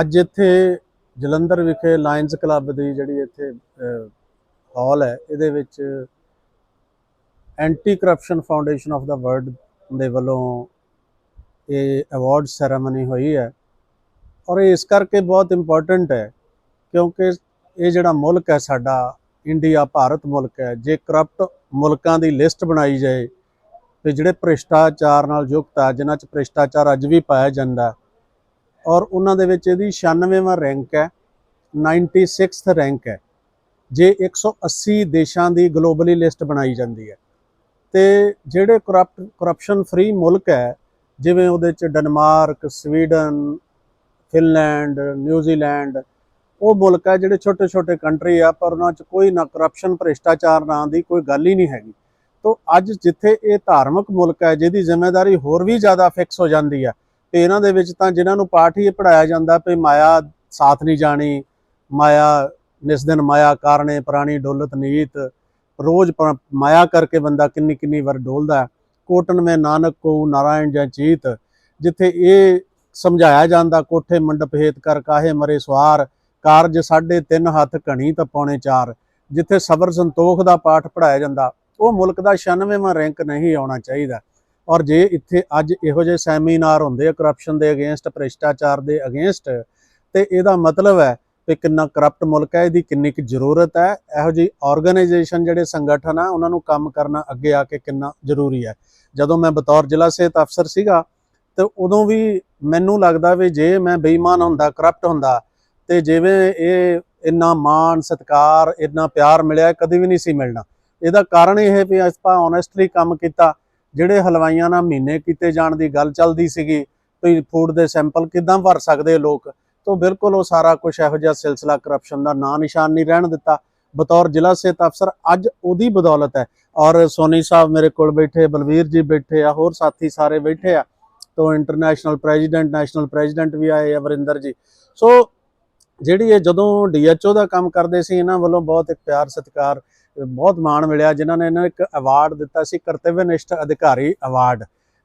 ਅੱਜ ਇੱਥੇ ਜਲੰਧਰ ਵਿਖੇ ਲਾਇਨਸ ਕਲੱਬ ਦੀ ਜਿਹੜੀ ਇੱਥੇ ਹਾਲ ਹੈ, ਇਹਦੇ ਵਿੱਚ anti corruption foundation of the world ਦੇ ਵੱਲੋਂ ਇਹ ਅਵਾਰਡ ਸੈਰੇਮਨੀ ਹੋਈ ਹੈ। ਔਰ ਇਹ ਇਸ ਕਰਕੇ ਬਹੁਤ ਇੰਪੋਰਟੈਂਟ ਹੈ, ਕਿਉਂਕਿ ਇਹ ਜਿਹੜਾ ਮੁਲਕ ਹੈ ਸਾਡਾ ਇੰਡੀਆ ਭਾਰਤ ਮੁਲਕ ਹੈ, ਜੇ ਕਰਪਟ ਮੁਲਕਾਂ ਦੀ ਲਿਸਟ ਬਣਾਈ ਜਾਏ, ਤੇ ਜਿਹੜੇ ਭ੍ਰਿਸ਼ਟਾਚਾਰ ਨਾਲ ਯੁਕਤ ਆ, ਜਿਨ੍ਹਾਂ 'ਚ ਭ੍ਰਿਸ਼ਟਾਚਾਰ ਅੱਜ ਵੀ ਪਾਇਆ ਜਾਂਦਾ ਔਰ ਉਹਨਾਂ ਦੇ ਵਿੱਚ ਇਹਦੀ 96ਵਾਂ ਰੈਂਕ ਹੈ 96th ਰੈਂਕ ਹੈ। ਜੇ 180 ਦੇਸ਼ਾਂ ਦੀ ਗਲੋਬਲੀ ਲਿਸਟ ਬਣਾਈ ਜਾਂਦੀ ਹੈ, ਤੇ ਜਿਹੜੇ ਕਰਪਟ ਕਰਪਸ਼ਨ ਫ੍ਰੀ ਮੁਲਕ ਹੈ, ਜਿਵੇਂ ਉਹਦੇ ਚ ਡਨਮਾਰਕ, ਸਵੀਡਨ, ਫਿਨਲੈਂਡ ਨਿਊਜ਼ੀਲੈਂਡ ਉਹ ਮੁਲਕ ਹੈ ਜਿਹੜੇ ਛੋਟੇ ਛੋਟੇ ਕੰਟਰੀ ਆ, ਪਰ ਉਹਨਾਂ ਚ ਕੋਈ ਨਾ ਕਰਪਸ਼ਨ ਭ੍ਰਿਸ਼ਟਾਚਾਰ ਨਾਂ ਦੀ ਕੋਈ ਗੱਲ ਹੀ ਨਹੀਂ ਹੈਗੀ। ਤੋਂ ਅੱਜ ਜਿੱਥੇ ਇਹ ਧਾਰਮਿਕ ਮੁਲਕ ਹੈ, ਜਿਹਦੀ ਜ਼ਿੰਮੇਵਾਰੀ ਹੋਰ ਵੀ ਜ਼ਿਆਦਾ ਫਿਕਸ ਹੋ ਜਾਂਦੀ ਹੈ ਤੇ ਇਹਨਾਂ ਦੇ ਵਿੱਚ ਤਾਂ ਜਿਨ੍ਹਾਂ ਨੂੰ ਪਾਠ ਹੀ ਪੜਾਇਆ ਜਾਂਦਾ ਵੀ ਮਾਇਆ ਸਾਥ ਨਹੀਂ ਜਾਣੀ, ਮਾਇਆ ਨਿਸ ਦਿਨ ਮਾਇਆ ਕਾਰਣੇ ਪ੍ਰਾਣੀ ਡੋਲਤ ਨੀਤ, ਰੋਜ਼ ਮਾਇਆ ਕਰਕੇ ਬੰਦਾ ਕਿੰਨੀ ਕਿੰਨੀ ਵਾਰ ਡੋਲਦਾ ਕੋਟਨ ਮੈਂ ਨਾਨਕ ਕੋ ਨਾਰਾਇਣ ਜਾਂ ਚੀਤ, ਜਿੱਥੇ ਇਹ ਸਮਝਾਇਆ ਜਾਂਦਾ ਕੋਠੇ ਮੰਡਪ ਹੇਤ ਕਰ ਕਾਹੇ ਮਰੇ ਸਵਾਰ, ਕਾਰਜ ਸਾਢੇ ਤਿੰਨ ਹੱਥ ਘਣੀ ਤਾਂ ਪੌਣੇ ਚਾਰ, ਜਿੱਥੇ ਸਬਰ ਸੰਤੋਖ ਦਾ ਪਾਠ ਪੜਾਇਆ ਜਾਂਦਾ, ਉਹ ਮੁਲਕ ਦਾ 96ਵਾਂ ਰੈਂਕ ਨਹੀਂ ਆਉਣਾ ਚਾਹੀਦਾ। ਔਰ ਜੇ ਇੱਥੇ ਅੱਜ ਇਹੋ ਜਿਹੇ ਸੈਮੀਨਾਰ ਹੁੰਦੇ ਆ ਕਰਪਸ਼ਨ ਦੇ ਅਗੇਂਸਟ ਭ੍ਰਿਸ਼ਟਾਚਾਰ ਦੇ ਅਗੇਂਸਟ ਤੇ ਇਹਦਾ ਮਤਲਬ ਹੈ ਕਿ ਕਿੰਨਾ ਕਰਪਟ ਮੁਲਕ ਹੈ, ਇਹਦੀ ਕਿੰਨੀ ਕੁ ਜ਼ਰੂਰਤ ਹੈ, ਇਹੋ ਜਿਹੀ ਆਰਗੇਨਾਈਜੇਸ਼ਨ ਜਿਹੜੇ ਸੰਗਠਨ ਆ, ਉਹਨਾਂ ਨੂੰ ਕੰਮ ਕਰਨਾ ਅੱਗੇ ਆ ਕੇ ਕਿੰਨਾ ਜ਼ਰੂਰੀ ਹੈ। ਜਦੋਂ ਮੈਂ ਬਤੌਰ ਜ਼ਿਲ੍ਹਾ ਸਿਹਤ ਅਫਸਰ ਸੀਗਾ, ਤੇ ਉਦੋਂ ਵੀ ਮੈਨੂੰ ਲੱਗਦਾ ਵੀ ਜੇ ਮੈਂ ਬੇਈਮਾਨ ਹੁੰਦਾ ਕਰਪਟ ਹੁੰਦਾ, ਤੇ ਜਿਵੇਂ ਇਹ ਇੰਨਾ ਮਾਣ, ਸਤਿਕਾਰ, ਇੰਨਾ ਪਿਆਰ ਮਿਲਿਆ, ਕਦੇ ਵੀ ਨਹੀਂ ਸੀ ਮਿਲਣਾ। ਇਹਦਾ ਕਾਰਨ ਇਹ ਹੈ ਵੀ ਆਪਾਂ ਓਨੈਸਟਲੀ ਕੰਮ ਕੀਤਾ ਜਿਹੜੇ ਹਲਵਾਈਆਂ ਨਾਲ ਮਹੀਨੇ ਕੀਤੇ ਜਾਣ ਦੀ ਗੱਲ ਚੱਲਦੀ ਸੀਗੀ ਵੀ ਫੂਡ ਦੇ ਸੈਂਪਲ ਕਿਦਾਂ ਭਰ ਸਕਦੇ ਲੋਕ? ਤੋਂ ਬਿਲਕੁਲ ਉਹ ਸਾਰਾ ਕੁਝ ਇਹੋ ਜਿਹਾ ਸਿਲਸਿਲਾ ਕਰਪਸ਼ਨ ਦਾ ਨਾਂ ਨਿਸ਼ਾਨ ਨਹੀਂ ਰਹਿਣ ਦਿੱਤਾ। ਬਤੌਰ ਜ਼ਿਲ੍ਹਾ ਸਿਹਤ ਅਫਸਰ ਅੱਜ ਉਹਦੀ ਬਦੌਲਤ ਹੈ। ਔਰ ਸੋਨੀ ਸਾਹਿਬ ਮੇਰੇ ਕੋਲ ਬੈਠੇ, ਬਲਵੀਰ ਜੀ ਬੈਠੇ ਆ, ਹੋਰ ਸਾਥੀ ਸਾਰੇ ਬੈਠੇ ਆ। ਤੋਂ ਇੰਟਰਨੈਸ਼ਨਲ ਪ੍ਰੈਜ਼ੀਡੈਂਟ ਨੈਸ਼ਨਲ ਪ੍ਰੈਜ਼ੀਡੈਂਟ ਵੀ ਆਏ ਆ, ਵਰਿੰਦਰ ਜੀ। ਸੋ ਜਿਹੜੀ ਇਹ ਜਦੋਂ ਡੀਐਚਓ ਦਾ ਕੰਮ ਕਰਦੇ ਸੀ, ਇਹਨਾਂ ਵੱਲੋਂ ਬਹੁਤ ਇੱਕ ਪਿਆਰ ਸਤਿਕਾਰ ਬਹੁਤ ਮਾਣ ਮਿਲਿਆ, ਜਿਨ੍ਹਾਂ ਨੇ ਇਹਨਾਂ ਇੱਕ ਅਵਾਰਡ ਦਿੱਤਾ ਸੀ ਕਰਤੱਵਨਿਸ਼ਠ ਅਧਿਕਾਰੀ ਅਵਾਰਡ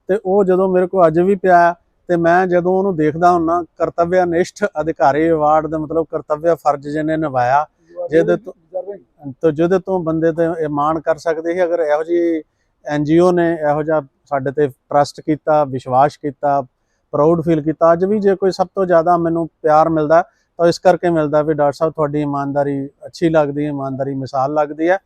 ਤੇ ਉਹ ਜਦੋਂ ਮੇਰੇ ਕੋਲ ਅੱਜ ਵੀ ਪਿਆ, ਤੇ ਮੈਂ ਜਦੋਂ ਉਹਨੂੰ ਦੇਖਦਾ ਹੁੰਨਾ ਕਰਤੱਵਨਿਸ਼ਠ ਅਧਿਕਾਰੀ ਅਵਾਰਡ ਦਾ ਮਤਲਬ ਕਰਤੱਵ ਫਰਜ਼ ਜਿਹਨੇ ਨਿਭਾਇਆ, ਜਿਹਦੇ ਤੋਂ ਤੋਂ ਜਿਹਦੇ ਤੋਂ ਬੰਦੇ ਤੇ ਇਹ ਮਾਣ ਕਰ ਸਕਦੇ ਸੀ, ਅਗਰ ਇਹੋ ਜੀ ਐਨਜੀਓ ਨੇ ਇਹੋ ਜਿਹਾ ਸਾਡੇ ਤੇ ਟਰਸਟ ਕੀਤਾ, ਵਿਸ਼ਵਾਸ ਕੀਤਾ ਪ੍ਰਾਊਡ ਫੀਲ ਕੀਤਾ, ਅੱਜ ਵੀ ਜੇ ਕੋਈ ਸਭ ਤੋਂ ਜ਼ਿਆਦਾ ਮੈਨੂੰ ਪਿਆਰ ਮਿਲਦਾ ਤਾਂ ਇਸ ਕਰਕੇ ਮਿਲਦਾ ਵੀ ਡਾਕਟਰ ਸਾਹਿਬ ਤੁਹਾਡੀ ਇਮਾਨਦਾਰੀ ਅੱਛੀ ਲੱਗਦੀ ਹੈ, ਇਮਾਨਦਾਰੀ ਮਿਸਾਲ ਲੱਗਦੀ ਹੈ।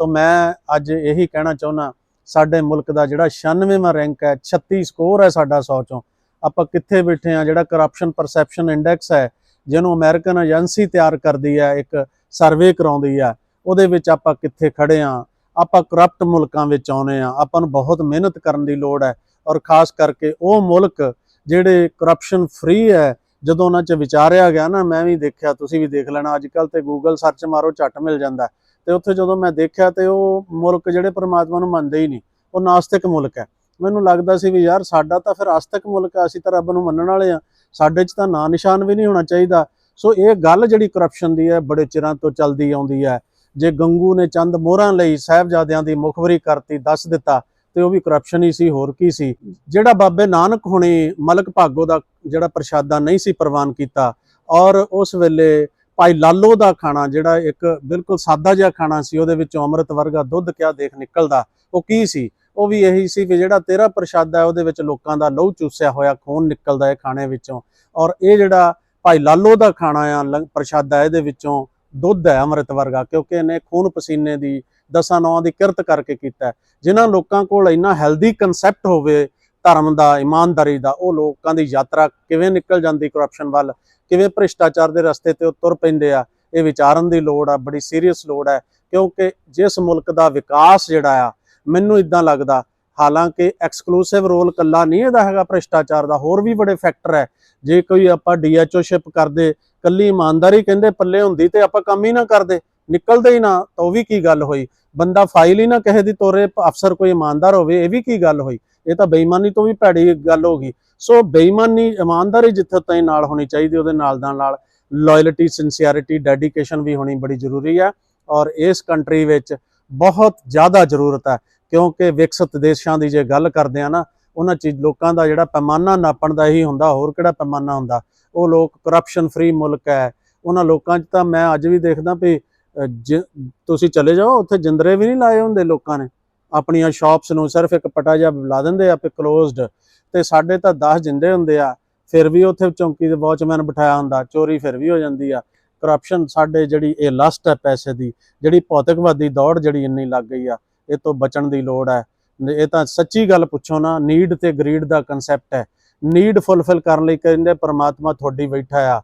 ਤਾਂ ਮੈਂ ਅੱਜ ਇਹੀ ਕਹਿਣਾ ਚਾਹੁੰਦਾ, ਸਾਡੇ ਮੁਲਕ ਦਾ ਜਿਹੜਾ 96ਵਾਂ ਰੈਂਕ ਹੈ 36 ਸਕੋਰ ਹੈ ਸਾਡਾ 100 ਚੋਂ। ਆਪਾਂ ਕਿੱਥੇ ਬੈਠੇ ਆ ਜਿਹੜਾ ਕਰਪਸ਼ਨ ਪਰਸੈਪਸ਼ਨ ਇੰਡੈਕਸ ਹੈ, ਜਿਹਨੂੰ ਅਮਰੀਕਨ ਏਜੰਸੀ ਤਿਆਰ ਕਰਦੀ ਹੈ, ਇੱਕ ਸਰਵੇ ਕਰਾਉਂਦੀ ਹੈ, ਉਹਦੇ ਵਿੱਚ ਆਪਾਂ ਕਿੱਥੇ ਖੜੇ ਆ ਆਪਾਂ ਕਰਪਟ ਮੁਲਕਾਂ ਵਿੱਚ ਆਉਨੇ ਆ ਆਪਾਂ ਨੂੰ ਬਹੁਤ ਮਿਹਨਤ ਕਰਨ ਦੀ ਲੋੜ ਹੈ। ਔਰ ਖਾਸ ਕਰਕੇ ਉਹ ਮੁਲਕ ਜਿਹੜੇ ਕਰਪਸ਼ਨ ਫ੍ਰੀ ਹੈ ਜਦੋਂ ਉਹਨਾਂ 'ਚ ਵਿਚਾਰਿਆ ਗਿਆ ਨਾ, ਮੈਂ ਵੀ ਦੇਖਿਆ, ਤੁਸੀਂ ਵੀ ਦੇਖ ਲੈਣਾ ਅੱਜ ਕੱਲ ਤੇ ਗੂਗਲ ਸਰਚ ਮਾਰੋ, ਝੱਟ ਮਿਲ ਜਾਂਦਾ। ਤੇ ਉੱਥੇ ਜਦੋਂ ਮੈਂ ਦੇਖਿਆ ਤੇ ਉਹ ਮੁਲਕ ਜਿਹੜੇ ਪ੍ਰਮਾਤਮਾ ਨੂੰ ਮੰਨਦੇ ਹੀ ਨਹੀਂ, ਉਹ ਨਾਸਤਿਕ ਮੁਲਕ ਹੈ। ਮੈਨੂੰ ਲੱਗਦਾ ਸੀ ਵੀ ਯਾਰ ਸਾਡਾ ਤਾਂ ਫਿਰ ਆਸਤਿਕ ਮੁਲਕ ਆ ਅਸੀਂ ਤਾਂ ਰੱਬ ਨੂੰ ਮੰਨਣ ਵਾਲੇ ਆ ਸਾਡੇ 'ਚ ਤਾਂ ਨਾਂ ਨਿਸ਼ਾਨ ਵੀ ਨਹੀਂ ਹੋਣਾ ਚਾਹੀਦਾ। ਸੋ ਇਹ ਗੱਲ ਜਿਹੜੀ ਕਰਪਸ਼ਨ ਦੀ ਹੈ, ਬੜੇ ਚਿਰਾਂ ਤੋਂ ਚੱਲਦੀ ਆਉਂਦੀ ਹੈ। ਜੇ ਗੰਗੂ ਨੇ ਚੰਦ ਮੋਹਰਾਂ ਲਈ ਸਾਹਿਬਜ਼ਾਦਿਆਂ ਦੀ ਮੁਖਬਰੀ ਕਰਤੀ, ਦੱਸ ਦਿੱਤਾ ਤੇ ਉਹ ਵੀ ਕਰਪਸ਼ਨ ਹੀ ਸੀ, ਹੋਰ ਕੀ ਸੀ? ਜਿਹੜਾ ਬਾਬੇ ਨਾਨਕ ਹੁਣੇ ਮਲਕ ਭਾਗੋ ਦਾ ਜਿਹੜਾ ਪ੍ਰਸ਼ਾਦਾ ਨਹੀਂ ਸੀ ਪ੍ਰਵਾਨ ਕੀਤਾ, ਔਰ ਉਸ ਵੇਲੇ ਭਾਈ ਲਾਲੋ ਦਾ ਖਾਣਾ ਜਿਹੜਾ ਇੱਕ ਬਿਲਕੁਲ ਸਾਦਾ ਜਿਹਾ ਖਾਣਾ ਸੀ, ਉਹਦੇ ਵਿੱਚੋਂ ਅੰਮ੍ਰਿਤ ਵਰਗਾ ਦੁੱਧ ਕਿਆ ਦੇਖ ਨਿਕਲਦਾ, ਉਹ ਕੀ ਸੀ? ਉਹ ਵੀ ਇਹੀ ਸੀ ਵੀ ਜਿਹੜਾ ਤੇਰਾ ਪ੍ਰਸ਼ਾਦਾ ਹੈ, ਉਹਦੇ ਵਿੱਚ ਲੋਕਾਂ ਦਾ ਲਹੂ ਚੂਸਿਆ ਹੋਇਆ ਖੂਨ ਨਿਕਲਦਾ ਹੈ ਖਾਣੇ ਵਿੱਚੋਂ, ਔਰ ਇਹ ਜਿਹੜਾ ਭਾਈ ਲਾਲੋ ਦਾ ਖਾਣਾ ਆ, ਲੰਗ- ਪ੍ਰਸ਼ਾਦਾ ਇਹਦੇ ਵਿੱਚੋਂ ਦੁੱਧ ਹੈ ਅੰਮ੍ਰਿਤ ਵਰਗਾ, ਕਿਉਂਕਿ ਇਹਨੇ ਖੂਨ ਪਸੀਨੇ ਦੀ ਦਸਾਂ ਨੌਂ ਦੀ ਕਿਰਤ ਕਰਕੇ ਕੀਤਾ ਹੈ। ਜਿਨ੍ਹਾਂ ਲੋਕਾਂ ਕੋਲ ਇੰਨਾ ਹੈਲਦੀ ਕਨਸੈਪਟ ਹੋਵੇ, ਧਰਮ ਦਾ, ਇਮਾਨਦਾਰੀ ਦਾ, ਉਹ ਲੋਕਾਂ ਦੀ ਯਾਤਰਾ ਕਿਵੇਂ ਨਿਕਲ ਜਾਂਦੀ ਕਰਪਸ਼ਨ ਵੱਲ? ਕਿਵੇਂ ਭ੍ਰਿਸ਼ਟਾਚਾਰ ਦੇ ਰਸਤੇ ਤੇ ਉਹ ਤੁਰ ਪੈਂਦੇ ਆ? ਇਹ ਵਿਚਾਰਨ ਦੀ ਲੋੜ ਆ, ਬੜੀ ਸੀਰੀਅਸ ਲੋੜ ਹੈ ਕਿਉਂਕਿ ਜਿਸ ਮੁਲਕ ਦਾ ਵਿਕਾਸ ਜਿਹੜਾ ਆ, ਮੈਨੂੰ ਇਦਾਂ ਲੱਗਦਾ, ਹਾਲਾਂਕਿ ਐਕਸਕਲੂਸਿਵ ਰੋਲ ਕੱਲਾ ਨਹੀਂ ਇਹਦਾ ਹੈਗਾ ਭ੍ਰਿਸ਼ਟਾਚਾਰ ਦਾ, ਹੋਰ ਵੀ ਬੜੇ ਫੈਕਟਰ ਹੈ ਜੇ ਕੋਈ ਆਪਾਂ ਡੀਐਚਓਸ਼ਿਪ ਕਰਦੇ ਕੱਲੀ ਇਮਾਨਦਾਰੀ ਕਹਿੰਦੇ ਪੱਲੇ ਹੁੰਦੀ ਤੇ ਆਪਾਂ ਕੰਮ ਹੀ ਨਾ ਕਰਦੇ। ਨਿਕਲਦੇ ਹੀ ਨਾ, ਤਾਂ ਉਹ ਵੀ ਕੀ ਗੱਲ ਹੋਈ? ਬੰਦਾ ਫਾਈਲ ਹੀ ਨਾ ਕਿਸੇ ਦੀ ਤੋਰੇ ਅਫਸਰ ਕੋਈ ਇਮਾਨਦਾਰ ਹੋਵੇ, ਇਹ ਵੀ ਕੀ ਗੱਲ ਹੋਈ? ਇਹ ਤਾਂ ਬੇਈਮਾਨੀ ਤੋਂ ਵੀ ਭੈੜੀ ਗੱਲ ਹੋ ਗਈ। ਸੋ ਬੇਈਮਾਨੀ ਇਮਾਨਦਾਰੀ ਜਿੱਥੇ ਤਾਈ ਨਾਲ ਹੋਣੀ ਚਾਹੀਦੀ, ਉਹਦੇ ਨਾਲ ਦਾ ਨਾਲ ਲਾਇਲਟੀ ਸਿੰਸੀਅਰਿਟੀ ਡੈਡੀਕੇਸ਼ਨ ਵੀ ਹੋਣੀ ਬੜੀ ਜ਼ਰੂਰੀ ਹੈ ਔਰ ਇਸ ਕੰਟਰੀ ਵਿੱਚ ਬਹੁਤ ਜ਼ਿਆਦਾ ਜ਼ਰੂਰਤ ਹੈ ਕਿਉਂਕਿ ਵਿਕਸਿਤ ਦੇਸ਼ਾਂ ਦੀ ਜੇ ਗੱਲ ਕਰਦੇ ਆ ਨਾ, ਉਹਨਾਂ ਚੀਜ਼ ਲੋਕਾਂ ਦਾ ਜਿਹੜਾ ਪੈਮਾਨਾ ਨਾਪਣ ਦਾ ਹੀ ਹੁੰਦਾ, ਹੋਰ ਕਿਹੜਾ ਪੈਮਾਨਾ ਹੁੰਦਾ? ਉਹ ਲੋਕ ਕਰਪਸ਼ਨ ਫ੍ਰੀ ਮੁਲਕ ਹੈ। ਉਹਨਾਂ ਲੋਕਾਂ 'ਚ ਤਾਂ ਮੈਂ ਅੱਜ ਵੀ ਦੇਖਦਾ ਵੀ ਤੁਸੀਂ ਚਲੇ ਜਾਓ, ਉੱਥੇ ਜਿੰਦਰੇ ਵੀ ਨਹੀਂ ਲਾਏ ਹੁੰਦੇ ਲੋਕਾਂ ਨੇ। ਆਪਣੀਆਂ ਸ਼ਾਪਸ ਨੂੰ ਸਿਰਫ ਇੱਕ ਪਟਾ ਜਿਹਾ ਲਾ ਦਿੰਦੇ ਆ ਵੀ ਕਲੋਜ਼ਡ ਤੇ ਸਾਡੇ ਤਾਂ 10 ਜਿੰਦੇ ਹੁੰਦੇ ਆ, ਫਿਰ ਵੀ ਉੱਥੇ ਚੌਂਕੀ ਦੇ ਵਾਚਮੈਨ ਬਿਠਾਇਆ ਹੁੰਦਾ, ਚੋਰੀ ਫਿਰ ਵੀ ਹੋ ਜਾਂਦੀ ਆ। ਕਰਪਸ਼ਨ ਸਾਡੇ ਜਿਹੜੀ ਇਹ ਲਸਟ ਹੈ ਪੈਸੇ ਦੀ, ਜਿਹੜੀ ਭੌਤਿਕਵਾਦੀ ਦੌੜ ਜਿਹੜੀ ਇੰਨੀ ਲੱਗ ਗਈ ਆ, ਇਹ ਤੋਂ ਬਚਣ ਦੀ ਲੋੜ ਹੈ। ਇਹ ਤਾਂ ਸੱਚੀ ਗੱਲ ਪੁੱਛੋ ਨਾ ਨੀਡ ਤੇ ਗਰੀਡ ਦਾ ਕਨਸੈਪਟ ਹੈ। ਨੀਡ ਫੁੱਲਫਿਲ ਕਰਨ ਲਈ ਕਹਿੰਦੇ ਪਰਮਾਤਮਾ ਤੁਹਾਡੀ ਬੈਠਾ ਆ।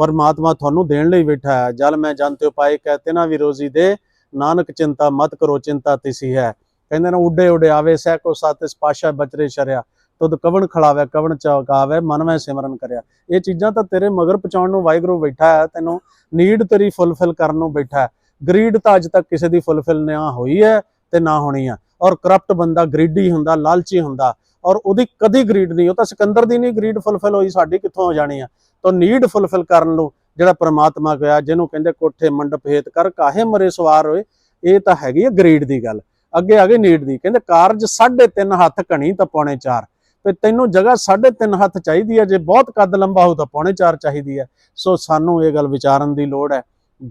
ਪਰਮਾਤਮਾ ਤੁਹਾਨੂੰ ਦੇਣ ਲਈ ਬੈਠਾ ਹੈ। ਜਲ ਮੈਂ ਜਨ ਤੇ ਉਪਾਏ ਕਹਤੇ ਨਾ ਵੀ ਰੋਜ਼ੀ ਦੇ। ਨਾਨਕ ਚਿੰਤਾ ਮਤ ਕਰੋ, ਚਿੰਤਾ ਤਿਸੀ ਹੈ। ਕਹਿੰਦੇ ਨਾ, ਉੱਡੇ ਉੱਡੇ ਆਵੇ, ਸਹਿ ਕੋ ਸਾਤਿਸ ਪਾਸ਼ਾ ਬਚਰੇ ਸ਼ਰਿਆ। ਤੁਧ ਕਵਣ ਖੜਾਵੇ, ਕਵਣ ਚੌਕਾਵੇ ਮਨ ਮੈਂ ਸਿਮਰਨ ਕਰਿਆ। ਇਹ ਚੀਜ਼ਾਂ ਤਾਂ ਤੇਰੇ ਮਗਰ ਪਹੁੰਚਾਉਣ ਨੂੰ ਵਾਹਿਗੁਰੂ ਬੈਠਾ ਹੈ, ਤੈਨੂੰ ਨੀਡ ਤੇਰੀ ਫੁੱਲਫਿਲ ਕਰਨ ਨੂੰ ਬੈਠਾ ਹੈ। ਗਰੀਡ ਤਾਂ ਅੱਜ ਤੱਕ ਕਿਸੇ ਦੀ ਫੁੱਲਫਿਲ ਨਾ ਹੋਈ ਹੈ ਤੇ ਨਾ ਹੋਣੀ ਆ ਔਰ ਕਰਪਟ ਬੰਦਾ ਗਰੀਡੀ ਹੁੰਦਾ, ਲਾਲਚੀ ਹੁੰਦਾ। ਔਰ ਉਹਦੀ ਕਦੀ ਗਰੀਡ ਨਹੀਂ, ਉਹ ਤਾਂ ਸਿਕੰਦਰ ਦੀ ਨਹੀਂ ਗਰੀਡ ਫੁੱਲਫਿਲ ਹੋਈ, ਸਾਡੀ ਕਿੱਥੋਂ ਹੋ ਜਾਣੀ ਆ ਤੋ ਨੀਡ ਫੁਲਫਿਲ ਕਰਨ ਨੂੰ ਜਿਹੜਾ ਪ੍ਰਮਾਤਮਾ ਗਿਆ, ਜਿਹਨੂੰ ਕਹਿੰਦੇ ਕੋਠੇ ਮੰਡਪ ਹੇਤ ਕਰ, ਕਾਹੇ ਮਰੇ ਸਵਾਰ ਹੋਏ, ਇਹ ਤਾਂ ਹੈਗੀ ਹੈ ਗਰੀਡ ਦੀ ਗੱਲ। ਅੱਗੇ ਆ ਗਈ ਨੀਡ ਦੀ, ਕਹਿੰਦੇ ਕਾਰਜ 3.5 ਹੱਥ ਘਣੀ ਤਾਂ ਪੌਣੇ 4 ਤੇ ਤੈਨੂੰ ਜਗ੍ਹਾ 3.5 ਹੱਥ ਚਾਹੀਦੀ ਹੈ ਜੇ ਬਹੁਤ ਕੱਦ ਲੰਬਾ ਹੋ ਤਾਂ ਪੌਣੇ 4 ਚਾਹੀਦੀ ਹੈ ਸੋ ਸਾਨੂੰ ਇਹ ਗੱਲ ਵਿਚਾਰਨ ਦੀ ਲੋੜ ਹੈ।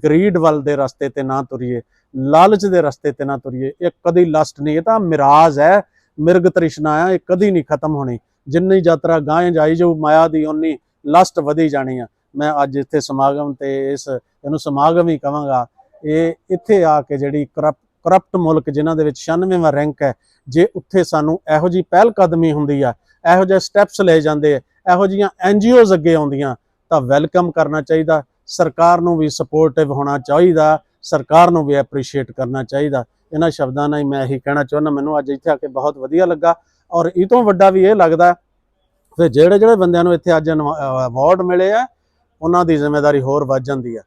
ਗਰੀਡ ਵੱਲ ਦੇ ਰਸਤੇ ਤੇ ਨਾ ਤੁਰੀਏ, ਲਾਲਚ ਦੇ ਰਸਤੇ ਤੇ ਨਾ ਤੁਰੀਏ। ਇਹ ਕਦੀ ਲਸਟ ਨਹੀਂ, ਇਹ ਤਾਂ ਮਿਰਾਜ ਹੈ। ਮਿਰਗ ਤ੍ਰਿਸ਼ਨਾ ਆ, ਇਹ ਕਦੀ ਨਹੀਂ ਖਤਮ ਹੋਣੀ। ਜਿੰਨੀ ਯਾਤਰਾ ਗਾਂ ਜਾਈ ਜੋ ਮਾਇਆ ਦੀ ਉਨੀ ਲਸਟ ਵਧੀ ਜਾਣੀ ਆ। ਮੈਂ ਅੱਜ ਇੱਥੇ ਸਮਾਗਮ ਤੇ ਇਸ ਇਹਨੂੰ ਸਮਾਗਮ ਹੀ ਕਵਾਂਗਾ। ਇਹ ਇੱਥੇ ਆ ਕੇ ਜਿਹੜੀ ਕਰਪਟ ਮੁਲਕ ਜਿਨ੍ਹਾਂ ਦੇ ਵਿੱਚ 96ਵਾਂ ਰੈਂਕ ਹੈ, ਜੇ ਉੱਥੇ ਸਾਨੂੰ ਇਹੋ ਜੀ ਪਹਿਲ ਕਦਮੀ ਹੁੰਦੀ ਆ, ਇਹੋ ਜਿਹੇ ਸਟੈਪਸ ਲਏ ਜਾਂਦੇ ਆ ਇਹੋ ਜੀਆਂ ਐਨਜੀਓਜ਼ ਅੱਗੇ ਆਉਂਦੀਆਂ, ਤਾਂ ਵੈਲਕਮ ਕਰਨਾ ਚਾਹੀਦਾ। ਸਰਕਾਰ ਨੂੰ ਵੀ ਸਪੋਰਟਿਵ ਹੋਣਾ ਚਾਹੀਦਾ, ਸਰਕਾਰ ਨੂੰ ਵੀ ਐਪਰੀਸ਼ੀਏਟ ਕਰਨਾ ਚਾਹੀਦਾ। ਇਹਨਾਂ ਸ਼ਬਦਾਂ ਨਾਲ ਹੀ ਮੈਂ ਇਹੀ ਕਹਿਣਾ ਚਾਹੁੰਦਾ, ਮੈਨੂੰ ਅੱਜ ਇੱਥੇ ਆ ਕੇ ਬਹੁਤ ਵਧੀਆ ਲੱਗਾ। ਔਰ ਇਹ ਤੋਂ ਵੱਡਾ ਵੀ ਇਹ ਲੱਗਦਾ ਫਿਰ ਜਿਹੜੇ ਜਿਹੜੇ ਬੰਦਿਆਂ ਨੂੰ ਇੱਥੇ ਅੱਜ ਅਵਾਰਡ ਮਿਲੇ ਆ, ਉਹਨਾਂ ਦੀ ਜ਼ਿੰਮੇਵਾਰੀ ਹੋਰ ਵੱਧ ਜਾਂਦੀ ਆ।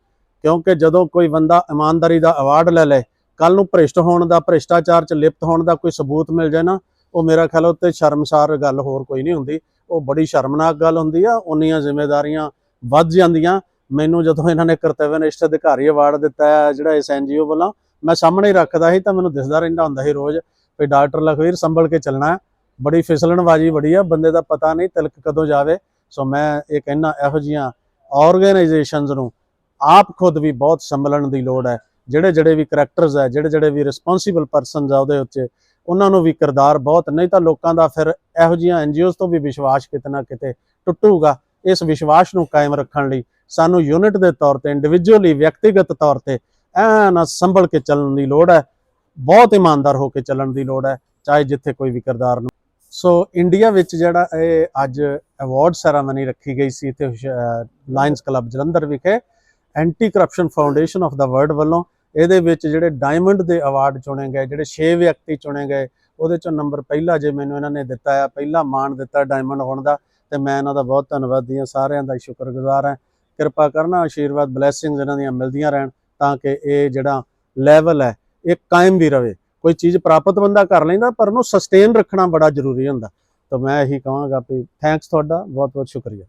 ਕਿਉਂਕਿ ਜਦੋਂ ਕੋਈ ਬੰਦਾ ਇਮਾਨਦਾਰੀ ਦਾ ਅਵਾਰਡ ਲੈ ਲੇ ਕੱਲ ਨੂੰ ਭ੍ਰਿਸ਼ਟ ਹੋਣ ਦਾ, ਭ੍ਰਿਸ਼ਟਾਚਾਰ ਚ ਲਿਪਤ ਹੋਣ ਦਾ ਕੋਈ ਸਬੂਤ ਮਿਲ ਜਾਏ ਨਾ, ਉਹ ਮੇਰਾ ਖਿਆਲ ਉੱਤੇ ਸ਼ਰਮਸਾਰ ਗੱਲ ਹੋਰ ਕੋਈ ਨਹੀਂ ਹੁੰਦੀ। ਉਹ ਬੜੀ ਸ਼ਰਮਨਾਕ ਗੱਲ ਹੁੰਦੀ ਆ ਉਹਨੀਆਂ ਜ਼ਿੰਮੇਵਾਰੀਆਂ ਵੱਧ ਜਾਂਦੀਆਂ। ਮੈਨੂੰ ਜਦੋਂ ਇਹਨਾਂ ਨੇ ਕਰਤੱਵਨਿਸ਼ਟ ਅਧਿਕਾਰੀ ਅਵਾਰਡ ਦਿੱਤਾ ਹੈ ਜਿਹੜਾ ਇਸ ਐਨਜੀਓ ਵੱਲੋਂ, ਮੈਂ ਸਾਹਮਣੇ ਹੀ ਰੱਖਦਾ ਸੀ, ਤਾਂ ਮੈਨੂੰ ਦਿਸਦਾ ਰਹਿੰਦਾ ਹੁੰਦਾ ਸੀ ਰੋਜ਼ ਵੀ ਡਾਕਟਰ ਲਖਵੀਰ ਸੰਭਲ ਕੇ ਚੱਲਣਾ। ਬੜੀ ਫਿਸਲਣਬਾਜੀ ਬੜੀ ਆ, ਬੰਦੇ ਦਾ ਪਤਾ ਨਹੀਂ ਤਿਲਕ ਕਦੋਂ ਜਾਵੇ। ਸੋ ਮੈਂ ਇਹ ਕਹਿਣਾ ਇਹੋ ਜੀਆਂ ਆਰਗੇਨਾਈਜੇਸ਼ਨਸ ਨੂੰ ਆਪ ਖੁਦ ਵੀ ਬਹੁਤ ਸੰਭਲਣ ਦੀ ਲੋੜ ਹੈ। ਜਿਹੜੇ ਜਿਹੜੇ ਵੀ ਕਰੈਕਟਰਸ ਹੈ, ਜਿਹੜੇ ਜਿਹੜੇ ਵੀ ਰਿਸਪੌਂਸੀਬਲ ਪਰਸਨਸ ਆ ਉਹਦੇ ਉੱਤੇ ਉਹਨਾਂ ਨੂੰ ਵੀ ਕਿਰਦਾਰ ਬਹੁਤ, ਨਹੀਂ ਤਾਂ ਲੋਕਾਂ ਦਾ ਫਿਰ ਇਹੋ ਜੀਆਂ ਐਨਜੀਓਜ਼ ਤੋਂ ਵੀ ਵਿਸ਼ਵਾਸ ਕਿਤੇ ਨਾ ਕਿਤੇ ਟੁੱਟੂਗਾ। ਇਸ ਵਿਸ਼ਵਾਸ ਨੂੰ ਕਾਇਮ ਰੱਖਣ ਲਈ ਸਾਨੂੰ ਯੂਨਿਟ ਦੇ ਤੌਰ ਤੇ ਇੰਡੀਵਿਜੂਅਲੀ ਵਿਅਕਤੀਗਤ ਤੌਰ ਤੇ ਐਨ ਸੰਭਲ ਕੇ ਚੱਲਣ ਦੀ ਲੋੜ ਹੈ। ਬਹੁਤ ਇਮਾਨਦਾਰ ਹੋ ਕੇ ਚੱਲਣ ਦੀ ਲੋੜ ਹੈ, ਚਾਹੇ ਜਿੱਥੇ ਕੋਈ ਵੀ ਕਿਰਦਾਰ ਨੂੰ ਸੋ ਇੰਡੀਆ ਵਿੱਚ ਜਿਹੜਾ ਇਹ ਅੱਜ ਅਵਾਰਡ ਸੈਰਾਮਨੀ ਰੱਖੀ ਗਈ ਸੀ ਇੱਥੇ ਲਾਇਨਸ ਕਲੱਬ ਜਲੰਧਰ ਵਿਖੇ anti corruption foundation of the world ਵੱਲੋਂ। ਇਹਦੇ ਵਿੱਚ ਜਿਹੜੇ ਡਾਇਮੰਡ ਦੇ ਅਵਾਰਡ ਚੁਣੇ ਗਏ, ਜਿਹੜੇ 6 ਵਿਅਕਤੀ ਚੁਣੇ ਗਏ, ਉਹਦੇ ਚੋਂ ਨੰਬਰ ਪਹਿਲਾ ਜੇ ਮੈਨੂੰ ਇਹਨਾਂ ਨੇ ਦਿੱਤਾ ਆ, ਪਹਿਲਾ ਮਾਣ ਦਿੱਤਾ ਡਾਇਮੰਡ ਹੋਣ ਦਾ, ਤੇ ਮੈਂ ਇਹਨਾਂ ਦਾ ਬਹੁਤ ਧੰਨਵਾਦੀ ਹਾਂ, ਸਾਰਿਆਂ ਦਾ ਸ਼ੁਕਰਗੁਜ਼ਾਰ ਹਾਂ। ਕਿਰਪਾ ਕਰਨਾ, ਆਸ਼ੀਰਵਾਦ ਬਲੇਸਿੰਗਸ ਇਹਨਾਂ ਦੀਆਂ ਮਿਲਦੀਆਂ ਰਹਿਣ, ਤਾਂ ਕਿ ਇਹ ਜਿਹੜਾ ਲੈਵਲ ਹੈ, ਇਹ ਕਾਇਮ ਵੀ ਰਵੇ। ਕੋਈ ਚੀਜ਼ ਪ੍ਰਾਪਤ ਬੰਦਾ ਕਰ ਲੈਂਦਾ, ਪਰ ਉਹਨੂੰ ਸਸਟੇਨ ਰੱਖਣਾ ਬੜਾ ਜ਼ਰੂਰੀ ਹੁੰਦਾ। ਤਾਂ ਮੈਂ ਇਹੀ ਕਹਾਂਗਾ ਵੀ ਥੈਂਕਸ ਤੁਹਾਡਾ ਬਹੁਤ ਬਹੁਤ ਸ਼ੁਕਰੀਆ।